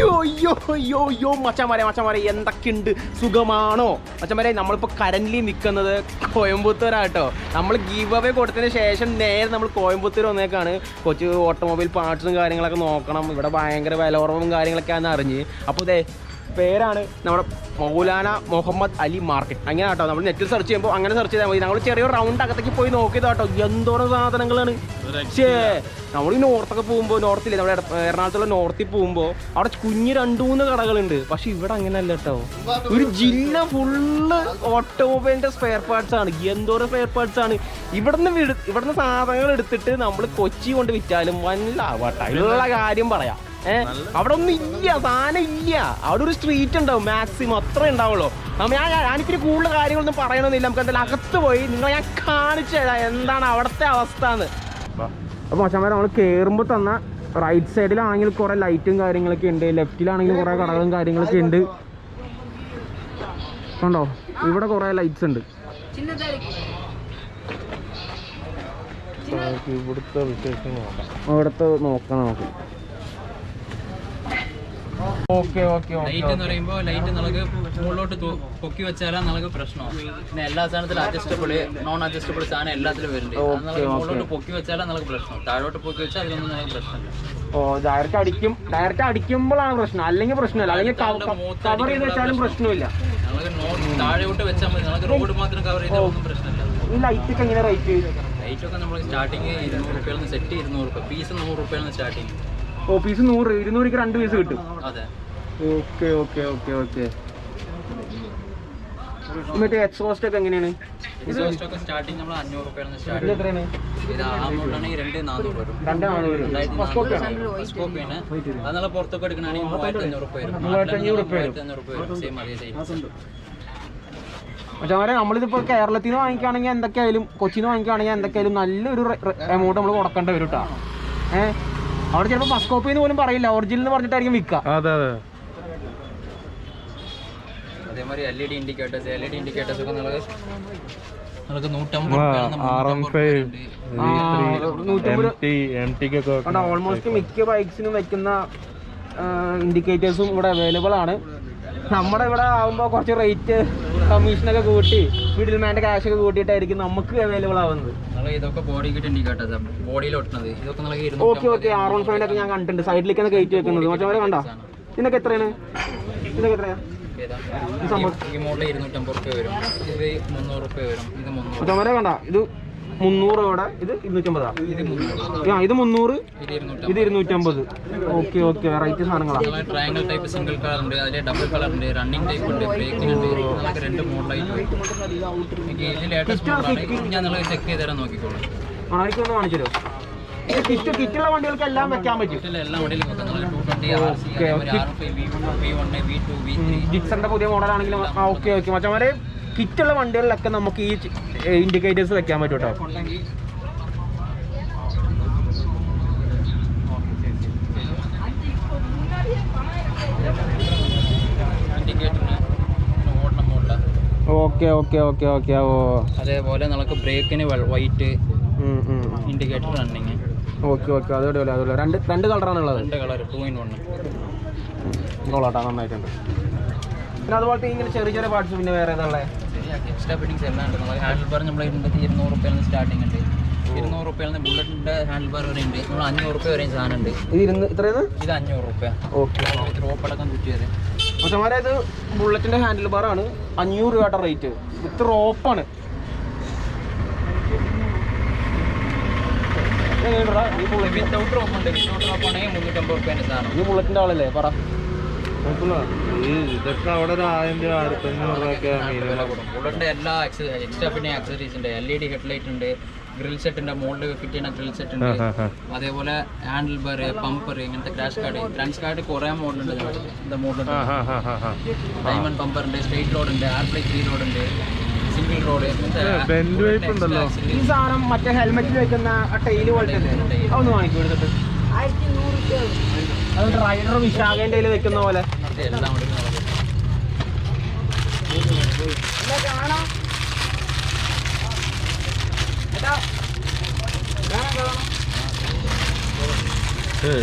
അയ്യോ അയ്യോ അയ്യോ അയ്യോ മച്ചമാരെ മച്ചമാരെ എന്തൊക്കെയുണ്ട്? സുഖമാണോ? മച്ചമാരെ നമ്മളിപ്പോൾ കറന്റ്ലി നിൽക്കുന്നത് കോയമ്പത്തൂരാട്ടോ. നമ്മൾ ഗീവ് അവേ കൊടുത്തതിന് ശേഷം നേരെ നമ്മൾ കോയമ്പത്തൂർ വന്നേക്കാണ്. കൊച്ചു ഓട്ടോമൊബൈൽ പാർട്സും കാര്യങ്ങളൊക്കെ നോക്കണം. ഇവിടെ ഭയങ്കര വില കാര്യങ്ങളൊക്കെ കാര്യങ്ങളൊക്കെയാണെന്ന് അറിഞ്ഞ്. അപ്പോൾ ഇതേ പേരാണ് നമ്മുടെ മൗലാന മുഹമ്മദ് അലി മാർക്കറ്റ്. അങ്ങനെ കേട്ടോ നമ്മൾ നെറ്റിൽ സെർച്ച് ചെയ്യുമ്പോൾ അങ്ങനെ സെർച്ച് ചെയ്താൽ മതി. ഞങ്ങൾ ചെറിയൊരു റൗണ്ട് അകത്തേക്ക് പോയി നോക്കിയതാട്ടോ എന്തോരം സാധനങ്ങളാണ്. പക്ഷേ നമ്മൾ ഈ നോർത്തൊക്കെ പോകുമ്പോൾ നോർത്തില്ലേ നമ്മുടെ എറണാകുളത്തുള്ള നോർത്തിൽ പോകുമ്പോൾ അവിടെ കുഞ്ഞ് രണ്ടു മൂന്ന് കടകളുണ്ട്. പക്ഷെ ഇവിടെ അങ്ങനെയല്ല കേട്ടോ. ഒരു ജില്ല ഫുള്ള് ഓട്ടോമൊബൈലിന്റെ സ്പെയർ പാർട്സ് ആണ്. എന്തോരം സ്പെയർ പാർട്സ് ആണ്. ഇവിടുന്ന് വിട ഇവിടുന്ന് സാധനങ്ങൾ എടുത്തിട്ട് നമ്മൾ കൊച്ചി കൊണ്ട് വിറ്റാലും വല്ല കാര്യം പറയാം. ഏഹ് അവിടെ ഒന്നും ഇല്ല സാധനം ഇല്ല. അവിടെ ഒരു സ്ട്രീറ്റ് ഉണ്ടാവും മാക്സിമം അത്രേ ഉണ്ടാവുള്ളൂ. ഞാൻ ഞാനിത്തിരി കൂടുതൽ കാര്യങ്ങളൊന്നും പറയണമെന്നില്ല നമുക്ക് എന്തായാലും അകത്ത് പോയി നിങ്ങളെ ഞാൻ കാണിച്ചു തരാം എന്താണ് അവിടുത്തെ അവസ്ഥ എന്ന്. അപ്പോൾ മച്ചാമാരെ നമ്മൾ കയറുമ്പോൾ തന്ന റൈറ്റ് സൈഡിലാണെങ്കിൽ കുറേ ലൈറ്റും കാര്യങ്ങളൊക്കെ ഉണ്ട്. ലെഫ്റ്റിലാണെങ്കിൽ കുറേ കടകളും കാര്യങ്ങളൊക്കെ ഉണ്ട്. കണ്ടോ? ഇവിടെ കുറേ ലൈറ്റ്സ് ഉണ്ട്. ഇവിടുത്തെ വിശേഷം ഇവിടുത്തെ നോക്കാം നമുക്ക്. ലൈറ്റ് എന്ന് പറയുമ്പോൾ ലൈറ്റ് നമുക്ക് മുകളിലോട്ട് പൊക്കി വെച്ചാലാ നമുക്ക് പ്രശ്നം. പിന്നെ എല്ലാ സാധനത്തിലും അഡ്ജസ്റ്റബിൾ നോൺ അഡ്ജസ്റ്റബിൾ സാധനം എല്ലാത്തിലും വരുന്നുണ്ട് മുകളിലോട്ട് പൊക്കി വെച്ചാലാ നമുക്ക് പ്രശ്നം. താഴോട്ട് പൊക്കി വെച്ചാൽ അതിലൊന്നും നമുക്ക് പ്രശ്നമില്ല. ഓ ഡയറക്റ്റ് അടിക്കും ഡയറക്റ്റ് അടിക്കുമ്പോഴാണ് പ്രശ്നം. അല്ലെങ്കിൽ പ്രശ്നമില്ല. അല്ലെങ്കിൽ കവർ ചെയ്ത് വെച്ചാലും പ്രശ്നമില്ല. താഴോട്ട് വെച്ചാൽ മതി. നമുക്ക് റോഡ് മാത്രം കവർ ചെയ്താൽ ഒന്നും പ്രശ്നമില്ല. ഈ ലൈറ്റ് ഒക്കെ എങ്ങനെ റേറ്റ് ലൈറ്റ് ഒക്കെ നമ്മൾ സ്റ്റാർട്ടിങ് ഇരുന്നൂറ് റുപ്യയിൽ നിന്ന് സെറ്റ് ഇരുന്നൂറ് റുപ്യ. പീസ് നൂറ് റുപ്യയിൽ നിന്ന് സ്റ്റാർട്ടിങ് ഓ പീസ് നൂറ് ഇരുന്നൂറിക്ക് രണ്ട് പീസ് കിട്ടും. ഓക്കെ ഓക്കെ ഓക്കെ ഓക്കെ മറ്റേ എക്സോസ്റ്റ് ഒക്കെ എങ്ങനെയാണ്? സ്റ്റാർട്ടിങ് നമ്മൾ അഞ്ഞൂറ് രൂപയാണ് എത്രയാണ്? വരും. നല്ല പുറത്തൊക്കെ എടുക്കണമെങ്കിൽ മൂവായിരത്തി അഞ്ഞൂറ് മൂവായിരത്തി അഞ്ഞൂറ് സെയിം അതേ പക്ഷേ അവരെ നമ്മളിതിപ്പോ കേരളത്തിൽ നിന്ന് വാങ്ങിക്കുകയാണെങ്കിൽ എന്തൊക്കെയായാലും കൊച്ചിയിൽ നിന്ന് വാങ്ങിക്കുകയാണെങ്കിൽ എന്തൊക്കെയായാലും നല്ലൊരു എമൗണ്ട് നമ്മൾ കൊടുക്കേണ്ടി വരും കേട്ടോ ഏഹ് അവിടെ ചിലപ്പോൾ ഫസ്റ്റ് കോപ്പി എന്ന് പോലും പറയില്ല. ഒറിജിനൽ എന്ന് പറഞ്ഞിട്ടായിരിക്കും വിൽക്കുക അതെ അതെ. അതേമാതിരി L E D indicators L E D indicators ഒക്കെ നമുക്ക് നമുക്ക് നൂറ്റമ്പത് ഓൾമോസ്റ്റ് മിക്ക ബൈക്സിനും വെക്കുന്ന ഇൻഡിക്കേറ്റേഴ്സും ഇവിടെ അവൈലബിൾ ആണ്. നമ്മുടെ ഇവിടെ ആവുമ്പോൾ കുറച്ച് റേറ്റ് കമ്മീഷനൊക്കെ കൂട്ടി മിഡിൽ മാന്റെ ക്യാഷ് ഒക്കെ കൂട്ടിയിട്ടായിരിക്കും നമുക്ക് അവൈലബിൾ ആവുന്നത്. ഇതൊക്കെ ബോഡി ബോഡിയിൽ ഒട്ടുന്നത്. ഇതൊക്കെ ഓക്കെ ഓക്കെ ആർ വൺ ഫൈവിന്റെ ഒക്കെ ഞാൻ കണ്ടിട്ടുണ്ട്. സൈഡിലേക്കാണ് കയറ്റി വെക്കുന്നത്. മറ്റേ കണ്ടോ? ഇതിനൊക്കെ എത്രയാണ്? ഇതൊക്കെ എത്രയാണ് ഈ മോഡൽ ഇരുന്നൂറ്റമ്പത് റുപ്യ വരും. ഇത് മുന്നൂറ് റുപ്യ വരും. ഇത് മുന്നൂറ്. കണ്ട? ഇത് മുന്നൂറ് ഇവിടെ ഇത് ഇരുന്നൂറ്റമ്പതാ? ആ ഇത് മുന്നൂറ്. ഇത് ഇരുന്നൂറ്റമ്പത്. Okay okay. വെറൈറ്റി സാധനങ്ങളാണ് ട്രയാങ്കിൾ ടൈപ്പ് സിംഗിൾ കളർ ഉണ്ട്. അതിലെ ഡബിൾ കളർ ഉണ്ട്. റണ്ണിംഗ് ടൈപ്പ് ഉണ്ട്. ബ്രേക്കിംഗ് ഉണ്ട്. നമുക്ക് രണ്ട് മോഡലായിട്ട് ലേറ്റസ്റ്റ് മോഡലാണ് ഞാൻ നിങ്ങൾ ചെക്ക് ചെയ്ത് തരാൻ നോക്കിക്കോളാം. ആർക്കൊന്ന് കിറ്റ് കിറ്റുള്ള വണ്ടികൾക്ക് എല്ലാം വെക്കാൻ പറ്റും. ജിക്സന്റെ പുതിയ മോഡലാണെങ്കിലും ഓക്കെ ഓക്കെ. മച്ചമാരെ കിറ്റുള്ള വണ്ടികളിലൊക്കെ നമുക്ക് ഈ ഇൻഡിക്കേറ്റേഴ്സ് വെക്കാൻ പറ്റും കേട്ടോ ഓക്കെ ഓക്കെ ഓക്കെ ഓക്കെ ഓ. അതേപോലെ നമുക്ക് ബ്രേക്കിന് white indicator running okay okay അതോടെ അതോടെ രണ്ട് രണ്ട് കളറാണുള്ളത് രണ്ട് കളർ ടു ഇൻ വൺ കൊള്ളാട്ടാ നന്നായിട്ടുണ്ട്. പിന്നെ അതുപോലത്തെ ഇങ്ങനെ ചെറിയ ചെറിയ പാർട്സ് പിന്നെ വേറെ ഏതാ എക്സ്ട്രാ ഫിറ്റിംഗ്സ് എല്ലാം ഉണ്ട് നമ്മൾ ഹാൻഡിൽ ബാർ നമ്മൾ ഇരുന്നൂറ്റി ഇരുന്നൂറ് റുപ്യയിൽ സ്റ്റാർട്ടിംഗ് ഉണ്ട്. ഇരുന്നൂറ് റുപ്യയിൽ നിന്ന് ബുള്ളറ്റിന്റെ ഹാൻഡിൽ ബാർ വരെ ഉണ്ട്. നമ്മൾ അഞ്ഞൂറ് റുപ്യ വരെയും സാധനം ഉണ്ട്. ഇത് ഇരുന്ന് ഇത്രയാണ് ഇത് അഞ്ഞൂറ് റുപ്യ. ഓക്കെ. റോപ്പടക്കം ചുറ്റിയത് മച്ചമാരെ ഇത് ബുള്ളറ്റിന്റെ ഹാൻഡിൽ ബാർ ആണ്. അഞ്ഞൂറ് രൂപയുടെ റേറ്റ് വിത്ത് റോപ്പാണ് റോപ്പ് റോപ്പ് ഈ ബുള്ളറ്റിന്റെ ആളല്ലേ? പറ. ഈ ഇതൊക്കെ അവിടെ ഒരു ആയിരം രൂപ ആയിരത്തി അഞ്ഞൂറ് രൂപയൊക്കെ വില കൂടും ബുള്ളറ്റിന്റെ എല്ലാ എക്സ്ട്രാ പിന്നെ ആക്സസറീസ് ഉണ്ട്. എൽ ഇ ഡി ഹെഡ്ലൈറ്റ് ഉണ്ട് ഗ്രിൽ സെറ്റ് ഉണ്ട് മോൾഡ് ഫിറ്റ് ചെയ്യുന്ന ഗ്രിൽ സെറ്റ് ഉണ്ട്. അതേപോലെ ഹാൻഡിൽ ബാർ പമ്പർ ഇങ്ങനത്തെ ക്രാഷ് കാർഡ് ക്രാഷ് കാർഡ് കുറേ മോഡലുണ്ട് ഉണ്ട് മോഡലുണ്ട് ഡയമണ്ട് പമ്പർ ഉണ്ട്? സ്ട്രേറ്റ് റോഡ് ഉണ്ട് ആർ പ്ലേ ത്രീ റോഡ് ഉണ്ട് സിംഗിൾ റോഡ് ഉണ്ടല്ലോ. ഈ സാധനം മറ്റേ ഹെൽമെറ്റിൽ വെക്കുന്ന ടൈൽ പോലത്തെ വാങ്ങിക്കൊടുത്തിട്ട് ആയിരത്തി എടുത്തിട്ട് അത് റൈഡർ വിശാഖേന്റെ കയ്യിൽ വെക്കുന്ന പോലെ.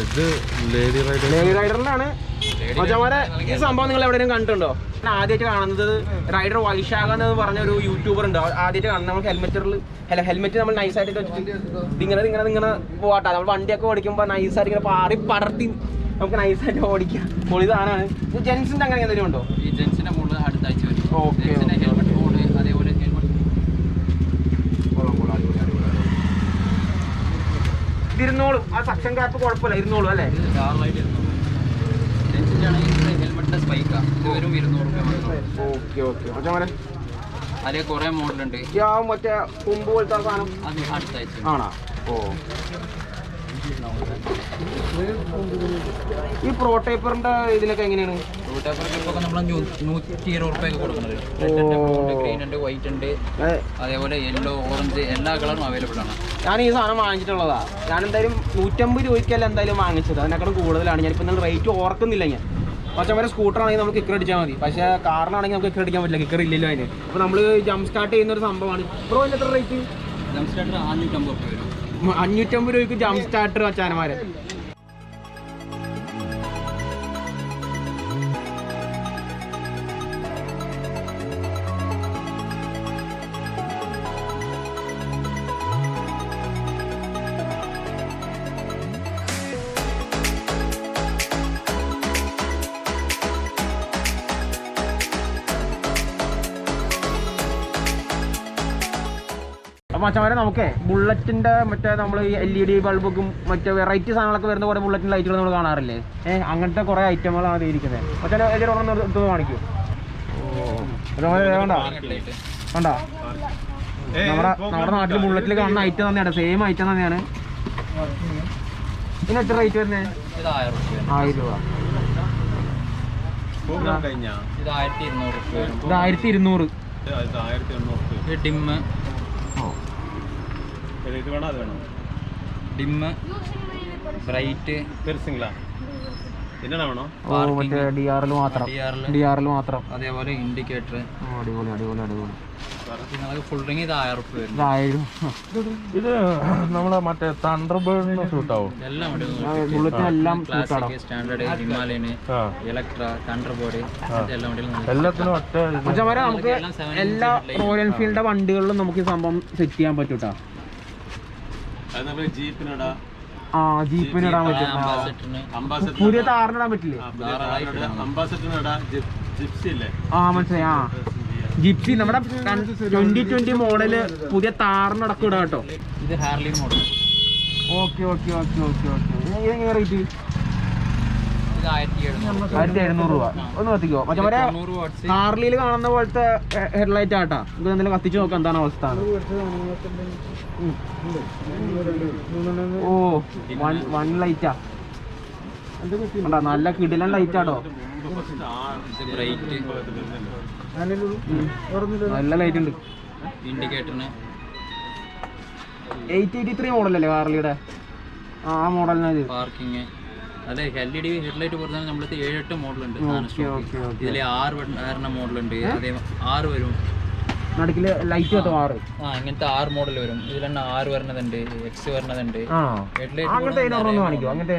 ഇത് ലേഡി റൈഡർ ലേഡി റൈഡറിനാണ് മച്ചാമാരെ ഈ സംഭവം നിങ്ങൾ എവിടെയും കണ്ടിട്ടുണ്ടോ? ഞാൻ ആദ്യമായിട്ട് കാണുന്നത് റൈഡർ വൈശാഖ എന്ന് പറഞ്ഞ ഒരു യൂട്യൂബർ ഉണ്ട്. ആദ്യമായിട്ട് കാണുന്നത് നമ്മൾ ഹെൽമെറ്റിൽ ഹെല ഹെൽമെറ്റ് നമ്മൾ നൈസായിട്ട് വെച്ചിട്ട് ഇതിങ്ങനെ ഇങ്ങനെ ഇങ്ങനെ പോവാട്ടാ. നമ്മൾ വണ്ടിയൊക്കെ ഓടിക്കുമ്പോൾ നൈസായിട്ട് ഇങ്ങനെ പാറി പടർത്തി നമുക്ക് നൈസായിട്ട് ഓടിക്കാം. പൊളി സാധനമാണ് ഇത് ജെൻസിന്റെ അങ്ങനെ എന്തെങ്കിലും ഉണ്ടോ? ഈ ജെൻസിന്റെ മുകളിൽ അടുത്ത ആഴ്ച വരും. ഓക്കെ. ഹെൽമെറ്റ് ബോർഡ് അതേപോലെ ഹെൽമെറ്റ് ഇരുന്നോളും ആ സക്ഷൻ കാപ്പ് കുഴപ്പമില്ല ഇരുന്നോളും അല്ലേ? കാറിലായിട്ട് ഇരുന്നോളൂ. ജെൻസിന്റെ ആണെങ്കിൽ ഹെൽമെറ്റിന്റെ സ്പൈക്കാ ഇത് വരും ഇരുന്നൂറ് രൂപ ഓക്കെ ഓക്കെ. മച്ചാമാരെ അതിൽ കുറേ മോഡലുണ്ട്. മറ്റേ കൊമ്പ് പോലത്തെ സാധനം. അത് അടുത്ത ആഴ്ച ആണോ? ഓ. ഈ പ്രോട്ടേപ്പറിന്റെ ഇതിലൊക്കെ എങ്ങനെയാണ്? ഇപ്പോൾ നമ്മൾ നൂറ്റി ഇരുപത് റുപ്യൊക്കെ കൊടുക്കുന്നത്. റെഡ് ഉണ്ട് ഗ്രീൻ ഉണ്ട് വൈറ്റ് ഉണ്ട് അതേപോലെ യെല്ലോ ഓറഞ്ച് എല്ലാ കളറും അവൈലബിൾ ആണ്. ഞാൻ ഈ സാധനം വാങ്ങിച്ചിട്ടുള്ളതാ. ഞാൻ എന്തായാലും നൂറ്റമ്പത് രൂപയ്ക്കല്ല എന്തായാലും വാങ്ങിച്ചത്. അതിനേക്കാളും കൂടുതലാണ്. ഞാനിപ്പോൾ ഇന്നലെ റേറ്റ് ഓർക്കുന്നില്ല ഞാൻ. പക്ഷേ അവരെ സ്കൂട്ടർ ആണെങ്കിൽ നമുക്ക് കിക്കർ അടിച്ചാൽ മതി. പക്ഷേ കാറിനാണെങ്കിൽ നമുക്ക് കിക്കർ അടിക്കാൻ പറ്റില്ല. കിക്കർ ഇല്ലല്ലോ അതിന്. അപ്പോൾ നമ്മൾ ജംപ് സ്റ്റാർട്ട് ചെയ്യുന്ന ഒരു സംഭവമാണ്. അതിന് എത്ര റേറ്റ് ജംപ് സ്റ്റാർട്ടർ അഞ്ഞൂറ്റമ്പത് റുപ്യ വരും. അഞ്ഞൂറ്റമ്പത് രൂപയ്ക്ക് ജംപ് സ്റ്റാർട്ടർ അച്ചാനമാരെ അപ്പൊ മച്ചമാരെ നമുക്ക് ബുള്ളറ്റിന്റെ മറ്റേ നമ്മൾ ഈ എൽ ഇ ഡി ബൾബും മറ്റേ വെറൈറ്റി സാധനങ്ങളൊക്കെ വരുന്ന പോലെ ബുള്ളറ്റിന്റെ ലൈറ്റുകൾ നമ്മൾ കാണാറില്ലേ? ഏഹ് അങ്ങനത്തെ കുറേ ഐറ്റങ്ങളാണ് ഇരിക്കുന്നത് മറ്റേ ഏതൊരു ഒന്ന് എടുത്ത് കാണിക്കൂ. വേണ്ട വേണ്ട നമ്മുടെ നമ്മുടെ നാട്ടിൽ ബുള്ളറ്റിൽ കാണുന്ന ഐറ്റം തന്നെയാണ്. സെയിം ഐറ്റം തന്നെയാണ്. ഇതിന് എത്ര റേറ്റ് വരുന്നത് ആയിരം രൂപ. ഇത് ആയിരത്തി ഇരുന്നൂറ് ഇത് ഡിമ്മ് ഡിമ്മ് ബ്രൈറ്റ്. ഓ മറ്റേ ഡി ആറിൽ മാത്രം. ഡി ആറിൽ മാത്രം. അതേപോലെ ഇൻഡിക്കേറ്റർ. ഓ, അടിപൊളി അടിപൊളി അടിപൊളി. ഫുൾ റിംഗ് ഇത് നമ്മളെ മറ്റേ തണ്ടർ ബേർഡിന് ഷൂട്ടാവും എല്ലാം എല്ലാത്തിനും ഒറ്റ. നമുക്ക് എല്ലാ റോയൽ എൻഫീൽഡിന്റെ വണ്ടികളിലും നമുക്ക് ഈ സംഭവം സെറ്റ് ചെയ്യാൻ പറ്റൂട്ടാ. ആ ജീപ്പിന് ഇടാൻ പറ്റും. പുതിയ താറിനിടാൻ പറ്റില്ലേ? ആ മനസ്സിലായി. ആ. ജിപ്സി നമ്മുടെ ട്വന്റി ട്വന്റി മോഡൽ പുതിയ താറിനടക്കം ഇടാം കേട്ടോ. ഇത് Harley model. Okay okay okay okay okay. എങ്ങനെ റേറ്റ്? ആയിരത്തി എഴുന്നൂറ് രൂപ. ഒന്ന് കത്തിക്കോ. മറ്റേ കാർലിയിൽ കാണുന്ന പോലത്തെ ഹെഡ്ലൈറ്റ് ആട്ടാ. നമുക്ക് എന്തെങ്കിലും കത്തിച്ച് നോക്കാം എന്താണ് അവസ്ഥ ഓ വൺ വൺ ലൈറ്റാ നല്ല കിടിലൻ ലൈറ്റ് ബ്രൈറ്റ് നല്ല ലൈറ്റ് ഉണ്ട്. ഇൻഡിക്കേറ്ററിന്. എയ്റ്റ് എയ്റ്റി ത്രീ മോഡലല്ലേ കാർലിയുടെ? ആ ആ മോഡലിനാ പാർക്കിങ്. അതെ എൽ ഇ ഡി ഹെഡ്ലൈറ്റ് പോലെ തന്നെ നമ്മളത് ഏഴെട്ട് മോഡലുണ്ട് ഇതിൽ ആറ് വരുന്ന മോഡലുണ്ട്. അതേ ആറ് വരും. നടുക്കിൽ ലൈറ്റ് ആറ്? ആ ഇങ്ങനത്തെ ആറ് മോഡൽ വരും. ഇതിൽ തന്നെ ആറ് വരണതുണ്ട് എക്സ് വരണതുണ്ട്. അങ്ങനത്തെ കാണിക്കോ? അങ്ങനത്തെ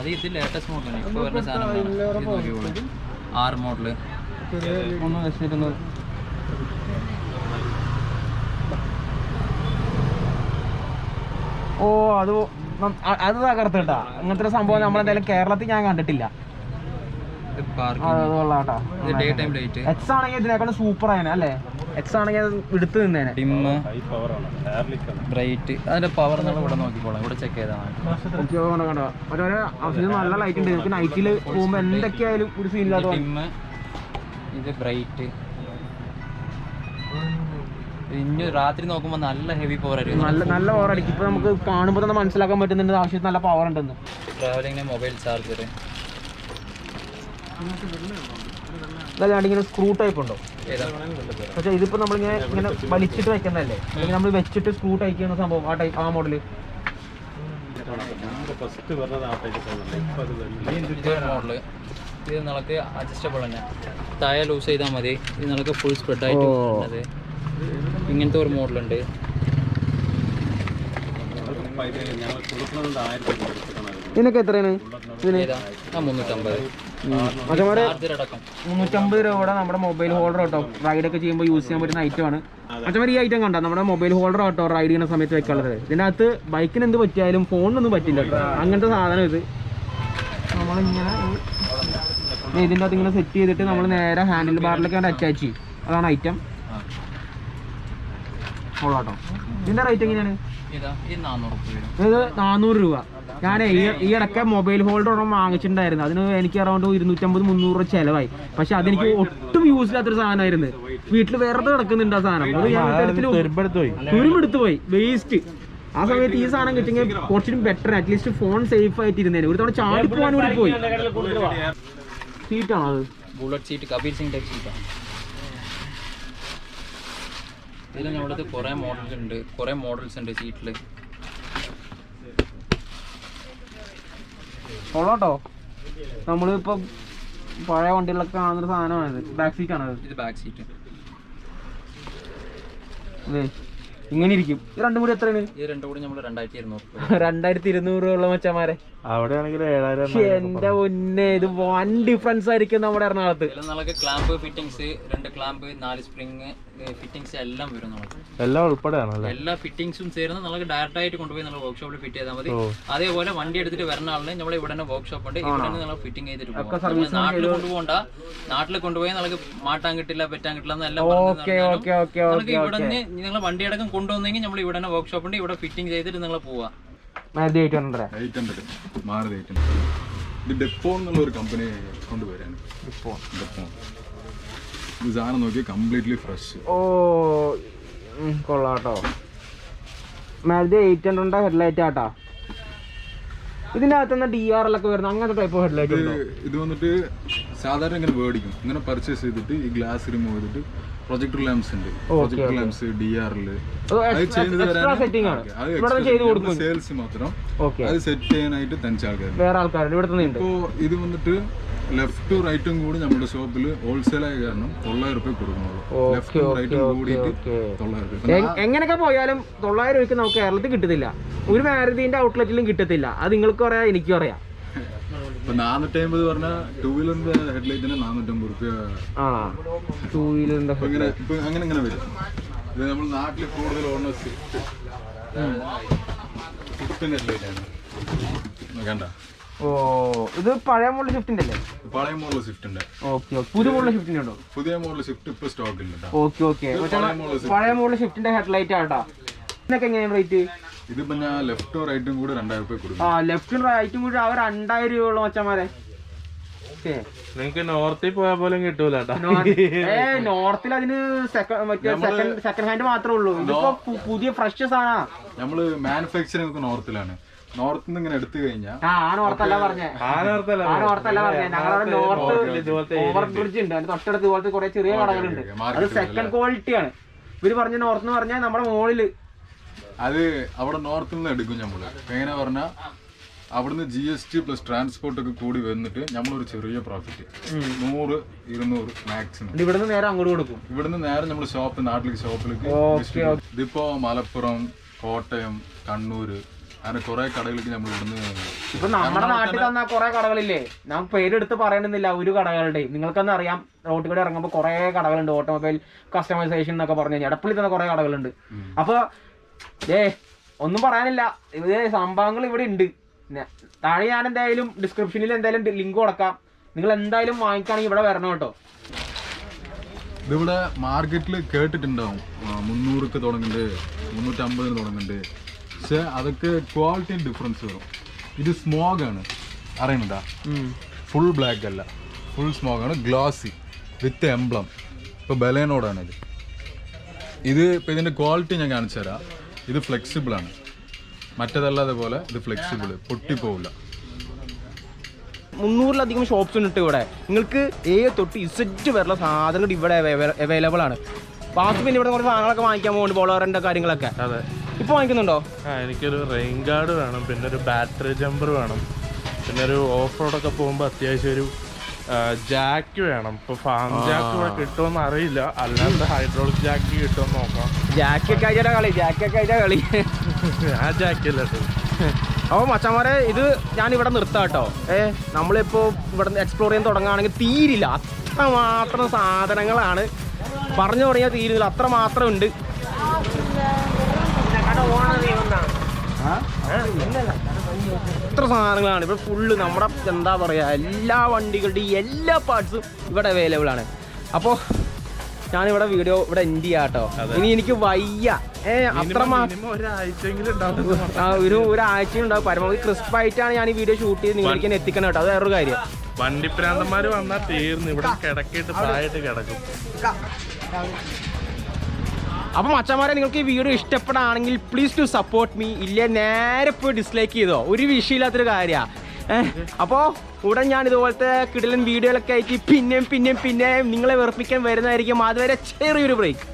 അത് ഇത് ലേറ്റസ്റ്റ് മോഡലാണ് ഇപ്പൊ വരുന്ന സാധനം ആറ് മോഡൽ ഒന്ന് ഓ അത് അത് തകർത്ത് കേട്ടാ അങ്ങനത്തെ ഒരു സംഭവം നമ്മളെന്തായാലും കേരളത്തിൽ ഞാൻ കണ്ടിട്ടില്ല. ഇത് പാർക്കിംഗ് അത് കൊള്ളാം ഇത് ഡേ ടൈം ലൈറ്റ് എക്സ് ആണെങ്കിൽ ഇതിനേക്കാളും സൂപ്പർ ആയനെ അല്ലേ? എക്സ് ആണെങ്കിൽ അത് എടുത്ത് നിന്നേനെ. ബ്രൈറ്റ് അതിന്റെ പവർ നമ്മൾ ഇവിടെ നോക്കിക്കോളാം. ഇവിടെ ചെക്ക് ചെയ്താൽ ഓരോരോ നല്ല ലൈറ്റ് ഉണ്ട്. നമുക്ക് നൈറ്റിൽ പോകുമ്പോ എന്തൊക്കെയായാലും ഒരു സീൻ ഇല്ലാത്ത ഇത് ബ്രൈറ്റ് ഇനി രാത്രി നോക്കുമ്പോൾ നല്ല ഹെവി പവർ ആയിരിക്കും. നല്ല നല്ല പവർ അടിക്കും ഇപ്പൊ നമുക്ക് കാണുമ്പോൾ തന്നെ മനസ്സിലാക്കാൻ പറ്റുന്നുണ്ട് ആവശ്യത്തിന് നല്ല പവർ ഉണ്ടെന്ന്. ട്രാവലിങ്ങിന് മൊബൈൽ ചാർജർ ഇതല്ലാണ്ട് ഇങ്ങനെ സ്ക്രൂ ടൈപ്പ് ഉണ്ടോ? പക്ഷേ ഇതിപ്പോ നമ്മളിങ്ങനെ ഇങ്ങനെ വലിച്ചിട്ട് വെക്കുന്നതല്ലേ? അല്ലെങ്കിൽ നമ്മൾ വെച്ചിട്ട് സ്ക്രൂ ടൈപ്പ് ചെയ്യുന്ന സംഭവം ആ ടൈപ്പ് ആ മോഡൽ ഇതൊരു മോഡൽ ഇത് നിങ്ങൾക്ക് അഡ്ജസ്റ്റബിൾ തന്നെ. താഴെ ലൂസ് ചെയ്താൽ മതി. ഇത് നിങ്ങൾക്ക് ഫുൾ സ്പ്രെഡ് ആയിട്ട് ഇങ്ങനത്തെ ഒരു മോഡലുണ്ട്. ഇതിനൊക്കെ എത്രയാണ്? മുന്നൂറ്റമ്പത്. രൂപയുടെ നമ്മുടെ മൊബൈൽ ഹോൾഡർ കേട്ടോ റൈഡൊക്കെ ചെയ്യുമ്പോൾ യൂസ് ചെയ്യാൻ പറ്റുന്ന ഐറ്റം ആണ്. മച്ചന്മാർ ഈ ഐറ്റം കണ്ടോ? നമ്മുടെ മൊബൈൽ ഹോൾഡർ കേട്ടോ റൈഡ് ചെയ്യുന്ന സമയത്ത് വെക്കാനുള്ളത്. ഇതിനകത്ത് ബൈക്കിന് എന്ത് പറ്റിയാലും ഫോണിനൊന്നും പറ്റില്ല കേട്ടോ. അങ്ങനത്തെ സാധനം ഇത്. നമ്മളിങ്ങനെ ഇതിന്റെ അകത്ത് ഇങ്ങനെ സെറ്റ് ചെയ്തിട്ട് നമ്മൾ നേരെ ഹാൻഡിൽ ബാറിലേക്ക് അറ്റാച്ച് ചെയ്യും. അതാണ് ഐറ്റം കൊള്ളാട്ടോ. ഇതിന്റെ റേറ്റ് എങ്ങനെയാണ്? ഇതാ നാനൂറ് രൂപ. ഞാൻ ഈ ഇടയ്ക്ക് മൊബൈൽ ഹോൾഡർ ഒരെണ്ണം വാങ്ങിച്ചിട്ടുണ്ടായിരുന്നു. അതിന് എനിക്ക് അറൗണ്ട് ഇരുന്നൂറ്റമ്പത് മുന്നൂറ് രൂപ ചെലവായി. പക്ഷെ അതെനിക്ക് ഒട്ടും യൂസ് ഇല്ലാത്തൊരു സാധനമായിരുന്നു. വീട്ടിൽ വേറെ കിടക്കുന്നുണ്ട് ആ സാധനം. അത് ഞാൻ എടുത്തിട്ട് പോയി തുരുമ്പെടുത്ത് പോയി. വേസ്റ്റ് ആ സമയത്ത് ഈ സാധനം കിട്ടിയെങ്കിൽ കുറച്ചും ബെറ്റർ അറ്റ്ലീസ്റ്റ് ഫോൺ സേഫ് ആയിട്ട് ഇരുന്നേനെ. ഒരു തവണ ചാടി പോകാൻ കൂടി പോയി. സീറ്റാണോ അത് Bullet seat Kabir Singh type സീറ്റാണ് ഇതിൽ നമ്മുടെ കുറേ മോഡൽസ് ഉണ്ട്. കുറേ മോഡൽസ് ഉണ്ട് സീറ്റിൽ കൊള്ളാട്ടോ. നമ്മളിപ്പോ പഴയ വണ്ടികളിലൊക്കെ കാണുന്ന സാധനമാണിത്. ബാക്ക് സീറ്റ് ആണ് ഇത് ബാക്ക് സീറ്റ് അതെ ഇങ്ങനെ ഇരിക്കും. ഇത് രണ്ടും കൂടി എത്രയാണ്? ഇത് രണ്ടും കൂടി നമ്മൾ രണ്ടായിരത്തി ഇരുന്നൂറ് രൂപ രണ്ടായിരത്തി ഇരുന്നൂറ് ഉള്ള മച്ചന്മാരെ അവിടെ ആണെങ്കിൽ ഏഴായിരം എന്റെ മുന്നേ ഇത് വൺ ഡിഫറൻസ് ആയിരിക്കും നമ്മുടെ എറണാകുളത്ത്. ക്ലാമ്പ് ഫിറ്റിംഗ്സ് രണ്ട് ക്ലാമ്പ് നാല് സ്പ്രിങ് ഫിറ്റിങ്സ് എല്ലാം വരും നമുക്ക്. എല്ലാം ഉൾപ്പെടെയാണ് എല്ലാ ഫിറ്റിംഗ്സും ചേർന്ന് നമുക്ക് ഡയറക്റ്റ് ആയിട്ട് കൊണ്ടുപോയി നമ്മൾ വർക്ക്ഷോപ്പിൽ ഫിറ്റ് ചെയ്താൽ മതി. അതേപോലെ വണ്ടി എടുത്തിട്ട് വരുന്ന ആളിനെ നമ്മൾ ഇവിടെ തന്നെ വർക്ക്ഷോപ്പ് ഉണ്ട്. ഇവിടെ തന്നെ നമ്മൾ ഫിറ്റിംഗ് ചെയ്തിട്ട് പോകും നാട്ടിൽ കൊണ്ടുപോകണ്ട. നാട്ടിൽ കൊണ്ടുപോയി നമുക്ക് മാട്ടാൻ കിട്ടില്ല പറ്റാൻ കിട്ടില്ല എന്നെല്ലാം ഓക്കെ ഓക്കെ ഓക്കെ നമുക്ക് ഇവിടെ നിന്ന് നിങ്ങൾ വണ്ടി അടക്കം കൊണ്ടുവന്നെങ്കിൽ നമ്മൾ ഇവിടെ തന്നെ വർക്ക്ഷോപ്പ് ഉണ്ട്. ഇവിടെ ഫിറ്റിംഗ് ചെയ്തിട്ട് നിങ്ങൾ പോവാ. ഇത് ഡെപ്പോ എന്നുള്ള ഒരു കമ്പനി കൊണ്ടുവരാണ് ഡെപ്പോ. ഡെപ്പോ ഇത് സാധനം നോക്കി കംപ്ലീറ്റ്ലി ഫ്രഷ് ഓ കൊള്ളാട്ടോ. മാരുതി എയ്റ്റ് ഹൺഡ്രഡിന്റെ ഹെഡ്ലൈറ്റ് ആട്ടാ. ഇതിന്റെ അകത്തുനിന്ന് ഡി ആർ എൽ ഒക്കെ വരുന്ന അങ്ങനത്തെ ടൈപ്പ് ഹെഡ്ലൈറ്റ് ഇത് വന്നിട്ട് സാധാരണ ഇങ്ങനെ മേടിക്കും. ഇങ്ങനെ പർച്ചേസ് ചെയ്തിട്ട് ഈ ഗ്ലാസ് റിമൂവ് ചെയ്തിട്ട് പ്രൊജക്ടർ ലാംസ് ഉണ്ട്. പ്രൊജക്ടർ ലാംസ് ഡി ചെയ്ത് സെയിൽസ് മാത്രം. അത് സെറ്റ് ചെയ്യാനായിട്ട് തനിച്ച ആൾക്കാരുണ്ട്. ഇപ്പോ ഇത് വന്നിട്ട് ലെഫ്റ്റും റൈറ്റും കൂടി നമ്മുടെ ഷോപ്പിൽ ഹോൾസെയിൽ ആയ കാരണം തൊള്ളായിരം റുപ്യ കൊടുക്കുന്നുള്ളൂ ലെഫ്റ്റും റൈറ്റും കൂടിയിട്ട് തൊള്ളായിരം റുപ്യ എങ്ങനെയൊക്കെ പോയാലും തൊള്ളായിരം രൂപയ്ക്ക് നമുക്ക് കേരളത്തിൽ കിട്ടത്തില്ല ഒരു മാരുതിന്റെ ഔട്ട്ലെറ്റിലും കിട്ടത്തില്ല. അത് നിങ്ങൾക്ക് അറിയാം എനിക്കും അറിയാം ഇപ്പൊ നാനൂറ്റി അമ്പത് പറഞ്ഞ ടൂ വീലറിന്റെ ഹെഡ്ലൈറ്റിന് നാനൂറ്റമ്പത് റുപ്യ ആ ടൂ വീലറിന്റെ ഇപ്പൊ അങ്ങനെ ഇങ്ങനെ വരും. ഇത് നമ്മൾ നാട്ടിൽ കൂടുതൽ ഓടുന്ന സ്വിഫ്റ്റ് സ്വിഫ്റ്റിന്റെ ഹെഡ്ലൈറ്റ് കണ്ട? ഓ ഇത് പഴയ മോഡൽ സ്വിഫ്റ്റിന്റെ അല്ലേ? പഴയ മോഡൽ സ്വിഫ്റ്റിന്റെ. ഓക്കെ പുതിയ മോഡൽ സ്വിഫ്റ്റിന്റെ ഉണ്ടോ? പുതിയ മോഡൽ സ്വിഫ്റ്റ് ഇപ്പൊ സ്റ്റോക്ക് ഇല്ല. Okay okay. പഴയ മോഡൽ സ്വിഫ്റ്റിന്റെ ഹെഡ്ലൈറ്റ് ആട്ടാ ഇതിനൊക്കെ എങ്ങനെയാണ് റേറ്റ് ഇതിപ്പോ ഞാൻ ലെഫ്റ്റും റൈറ്റും കൂടി രണ്ടായിരം രൂപ കൊടുക്കും. ആ ലെഫ്റ്റും റൈറ്റും കൂടി അവർ രണ്ടായിരം രൂപയുള്ള മച്ചന്മാരെ. നിങ്ങക്ക് നോർത്തിൽ പോയാൽ പോലും കിട്ടൂല കേട്ടാ ഏ നോർത്തിൽ അതിന് സെക്കൻഡ് മറ്റേ സെക്കൻഡ് സെക്കൻഡ് ഹാൻഡ് മാത്രമേ ഉള്ളൂ. ഇതിപ്പോ പുതിയ ഫ്രഷ് സാധനാ. നമ്മൾ മാനുഫാക്ചറിംഗ് ഒക്കെ നോർത്തിലാണ് നോർത്തിൽ നിന്ന് ഇങ്ങനെ എടുത്തു കഴിഞ്ഞാൽ ആ ആ നോർത്തല്ല പറഞ്ഞേ. ആ നോർത്തല്ല ആ നോർത്തല്ല പറഞ്ഞേ. ഞങ്ങളുടെ നോർത്ത് ഇതുപോലത്തെ ഓവർ ബ്രിഡ്ജ് ഉണ്ട്. അതിന്റെ തൊട്ടടുത്ത് ഇതുപോലത്തെ കുറെ ചെറിയ കടകളുണ്ട്. അത് സെക്കൻഡ് ക്വാളിറ്റി ആണ്. ഇവർ പറഞ്ഞ നോർത്ത് എന്ന് പറഞ്ഞാൽ നമ്മുടെ മുകളിൽ അത് അവിടെ നോർത്തിൽ നിന്ന് എടുക്കും നമ്മൾ എങ്ങനെ പറഞ്ഞാൽ അവിടുന്ന് G S T plus transport ഒക്കെ കൂടി വന്നിട്ട് നമ്മളൊരു ചെറിയ പ്രോഫിറ്റ് നൂറ് ഇരുന്നൂറ് മാക്സിമം ഇവിടുന്ന് നേരെ അങ്ങോട്ട് കൊടുക്കും. ഇവിടുന്ന് നേരെ നമ്മൾ ഷോപ്പ് നാട്ടിലേക്ക് ഷോപ്പിലേക്ക് ഇതിപ്പോ മലപ്പുറം കോട്ടയം കണ്ണൂര് അങ്ങനെ കുറെ കടകളിലേക്ക് നമ്മൾ ഇവിടുന്ന് ഇപ്പൊ നമ്മുടെ നാട്ടിൽ തന്ന കുറെ കടകളില്ലേ? നാം പേരെടുത്ത് പറയണമെന്നില്ല ഒരു കടകളുടെ നിങ്ങൾക്കെന്ന് അറിയാം റോട്ടിൽ കൂടെ ഇറങ്ങുമ്പോൾ കുറെ കടകളുണ്ട്. ഓട്ടോമൊബൈൽ കസ്റ്റമൈസേഷൻ എന്നൊക്കെ പറഞ്ഞു കഴിഞ്ഞാൽ എടപ്പള്ളി തന്നെ കുറെ കടകളുണ്ട്. അപ്പൊ ഏ ഒന്നും പറയാനില്ല. ഇത് സംഭവങ്ങൾ ഇവിടെ ഉണ്ട്. താഴെ ഞാൻ എന്തായാലും ഡിസ്ക്രിപ്ഷനിൽ എന്തായാലും ലിങ്ക് കൊടുക്കാം. നിങ്ങൾ എന്തായാലും വാങ്ങിക്കുകയാണെങ്കിൽ ഇവിടെ വരണം കേട്ടോ. ഇതിവിടെ മാർക്കറ്റിൽ കേട്ടിട്ടുണ്ടാവും. മുന്നൂറുക്ക് തുടങ്ങുന്നുണ്ട് മുന്നൂറ്റമ്പതിന് തുടങ്ങുന്നുണ്ട് പക്ഷെ അതൊക്കെ ക്വാളിറ്റി ഡിഫറൻസ് വരും. ഇത് സ്മോഗ് ആണ്. അറിയണതാ ഫുൾ ബ്ലാക്ക് അല്ല. ഫുൾ സ്മോഗ് ആണ്. ഗ്ലാസി വിത്ത് എംബ്ലം ഇപ്പോൾ ബലേനോടാണ് ഇത്. ഇത് ഇപ്പൊ ഇതിന്റെ ക്വാളിറ്റി ഞാൻ കാണിച്ചു തരാം ഇത് ഫ്ലെക്സിബിൾ ആണ്. മറ്റേതല്ലാതെ പോലെ ഇത് ഫ്ലെക്സിബിൾ പൊട്ടിപ്പോവില്ല. മുന്നൂറിലധികം ഷോപ്സ് ഉണ്ട് ഇവിടെ. നിങ്ങൾക്ക് ഏ തൊട്ട് ഇസറ്റ് വരെയുള്ള സാധനങ്ങൾ ഇവിടെ അവൈലബിൾ ആണ്. ബാക്കി പിന്നെ ഇവിടെ കുറച്ച് സാധനങ്ങളൊക്കെ വാങ്ങിക്കാൻ പോകുന്നുണ്ട് ബോളോറിന്റെ കാര്യങ്ങളൊക്കെ. അതെ. ഇപ്പൊ വാങ്ങിക്കുന്നുണ്ടോ? ആ എനിക്കൊരു റെയിൻ ഗാർഡ് വേണം പിന്നെ ഒരു ബാറ്ററി ജമ്പർ വേണം പിന്നെ ഒരു ഓഫ് റോഡൊക്കെ പോകുമ്പോൾ അത്യാവശ്യം ഒരു ജാക്ക് വേണം. ഇപ്പൊ ഫാം ജാക്ക് ഇവിടെ കിട്ടുമെന്ന് അറിയില്ല. അല്ലാണ്ട് ഹൈഡ്രോളിക് ജാക്ക് കിട്ടുമെന്ന് നോക്കാം. ജാക്കി ഒക്കെ ആയിട്ടാ കളി. ജാക്കി ഒക്കെ കളി. ആ ജാക്ക് അല്ല കേട്ടോ അപ്പോൾ മച്ചന്മാരെ ഇത് ഞാൻ ഇവിടെ നിർത്താം കേട്ടോ. ഏ നമ്മളിപ്പോൾ ഇവിടെ എക്സ്പ്ലോർ ചെയ്യാൻ തുടങ്ങുകയാണെങ്കിൽ തീരില്ല. അത്ര മാത്രം സാധനങ്ങളാണ്. പറഞ്ഞു തുടങ്ങിയാൽ തീരുന്നില്ല അത്ര മാത്രം ഉണ്ട്. എത്ര സാധനങ്ങളാണ്. ഇവിടെ ഫുള്ള് നമ്മുടെ എന്താ പറയുക എല്ലാ വണ്ടികളുടെയും എല്ലാ പാർട്സും ഇവിടെ അവൈലബിൾ ആണ്. അപ്പോൾ ഞാനിവിടെ വീഡിയോ ഇവിടെ എൻഡ് ചെയ്യാം കേട്ടോ. ഇനി എനിക്ക് വയ്യ. ഏ അത്ര മാ മിനിമം ഒരാഴ്ചയെങ്കിലും ഉണ്ടാവും ആ, ഒരു ഒരാഴ്ച ഉണ്ടാവും. പരമാവധി ക്രിസ്പ് ആയിട്ടാണ് ഞാൻ ഈ വീഡിയോ ഷൂട്ട് ചെയ്ത് നിങ്ങൾക്ക് തന്നെ എത്തിക്കണം കേട്ടോ. അത് വേറൊരു കാര്യം. വണ്ടിപ്രാന്തന്മാര് വന്നാൽ തീർന്നു. ഇവിടെ കിടക്കിട്ട് പായിട്ട് കിടക്കും. അപ്പം മച്ചന്മാരെ നിങ്ങൾക്ക് ഈ വീഡിയോ ഇഷ്ടപ്പെടാണെങ്കിൽ പ്ലീസ് ടു സപ്പോർട്ട് മീ ഇല്ല നേരെ പോയി ഡിസ്ലൈക്ക് ചെയ്തോ. ഒരു വിഷയമില്ലാത്തൊരു കാര്യമാണ് അപ്പോൾ ഉടൻ ഞാൻ ഇതുപോലത്തെ കിടലൻ വീഡിയോകളൊക്കെ ആയിട്ട് പിന്നെയും പിന്നെയും പിന്നെയും നിങ്ങളെ വെറുപ്പിക്കാൻ വരുന്നതായിരിക്കും. അതുവരെ ചെറിയൊരു ബ്രേക്ക്